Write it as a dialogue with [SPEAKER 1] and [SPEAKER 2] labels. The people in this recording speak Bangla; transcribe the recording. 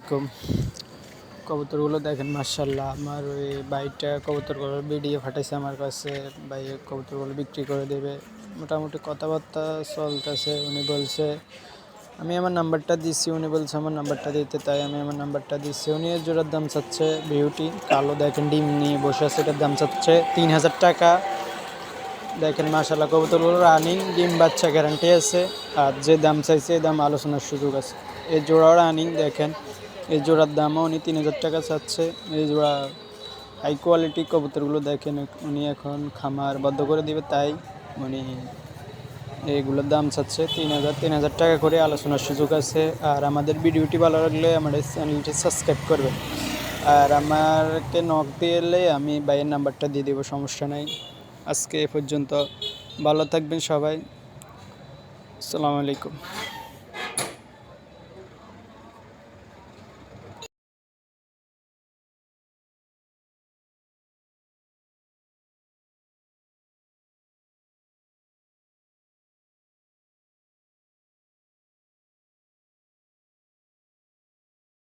[SPEAKER 1] এরকম কবুতরগুলো দেখেন মার্শাল্লাহ আমার ওই বাইকটা কবুতরগুলো ভিডিও ফাটাইছে আমার কাছে। ভাই কবুতরগুলো বিক্রি করে দেবে। মোটামুটি কথাবার্তা চলতেছে, উনি বলছে, আমি আমার নাম্বারটা দিচ্ছি উনি বলছে, আমার নাম্বারটা দিতে। তাই আমি আমার নাম্বারটা দিচ্ছি উনি এর জোড়ার দাম চাচ্ছে বিউটি কালো দেখেন, ডিম নিয়ে বসে আছে, এটার দাম চাচ্ছে তিন হাজার টাকা। দেখেন মাশাল্লাহ কবুতরগুলো রানিং ডিম বাচ্চা গ্যারান্টি আছে। আর যে দাম চাইছে, এই দাম আলোচনার সুযোগ আছে। এই জোড়াও রানিং দেখেন। এই জোড়ার দামও উনি তিন হাজার টাকা চাচ্ছে। এই জোড়া হাই কোয়ালিটি কবুতরগুলো দেখেন উনি এখন খামার বদ্ধ করে দিবে, তাই উনি এইগুলোর দাম চাচ্ছে তিন হাজার তিন হাজার টাকা করে আলোচনার সুযোগ আছে। আর আমাদের ভিডিওটি ভালো লাগলে আমাদের চ্যানেলটি সাবস্ক্রাইব করবেন। আর আমারকে নক দিয়ে এলে আমি বাইয়ের নাম্বারটা দিয়ে দেবো, সমস্যা নাই। আজকে এ পর্যন্ত ভালো থাকবেন সবাই। আসসালামু আলাইকুম।